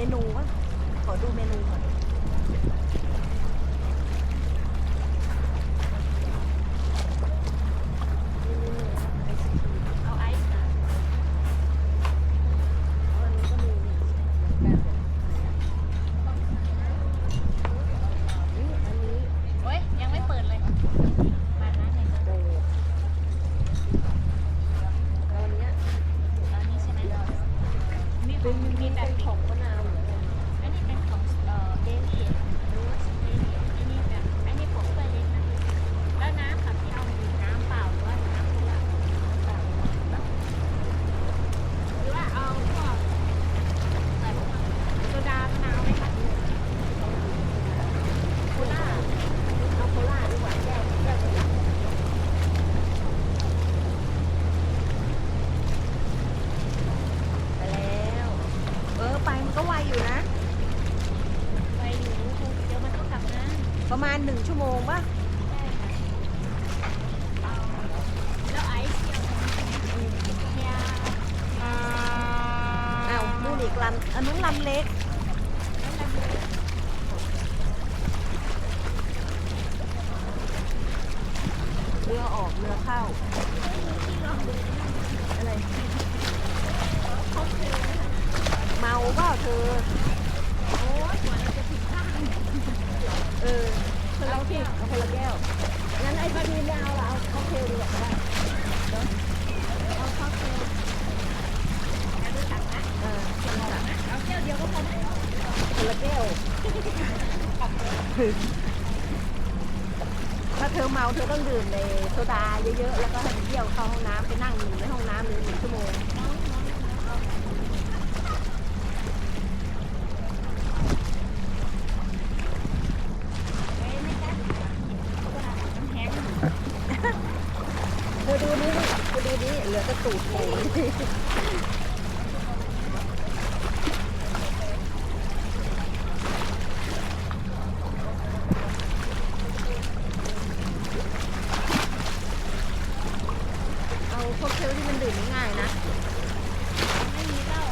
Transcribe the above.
เมนูวะขอดูเมนูก่อน อยู่นะ ไปอยู่เดี๋ยวมันก็กลับนะประมาณหนึ่งชั่วโมงป่ะแล้วไอซ์เที่ยวองใช่เนี่ยอ้าวนู่นอีกลำอันนู้นลำเล็กเรือออกเรือเข้า เปล่าเธอ โอ้ยกว่าเราจะถึงข้าเออคนละผิดเอาคนละแก้ว งั้นไอ้ที่ไม่เอาละเอาค็อกเทลดีกว่าก็ได้เอาข้าวเกลือแล้วดูถังนะเออคนละเอาแก้วเดียวก็พอไหมคนละแก้ว ถ้าเธอเมาเธอต้องดื่มในโซดาเยอะๆ แล้วก็ให้ไปเที่ยวเข้าห้องน้ำไปนั่งอยู่ในห้องน้ำเลยหนึ่งชั่วโมง เหลือก็ตูดหมูเอาค็กเทลที่มันดื่มง่ายนะ ไม่มีเหล้า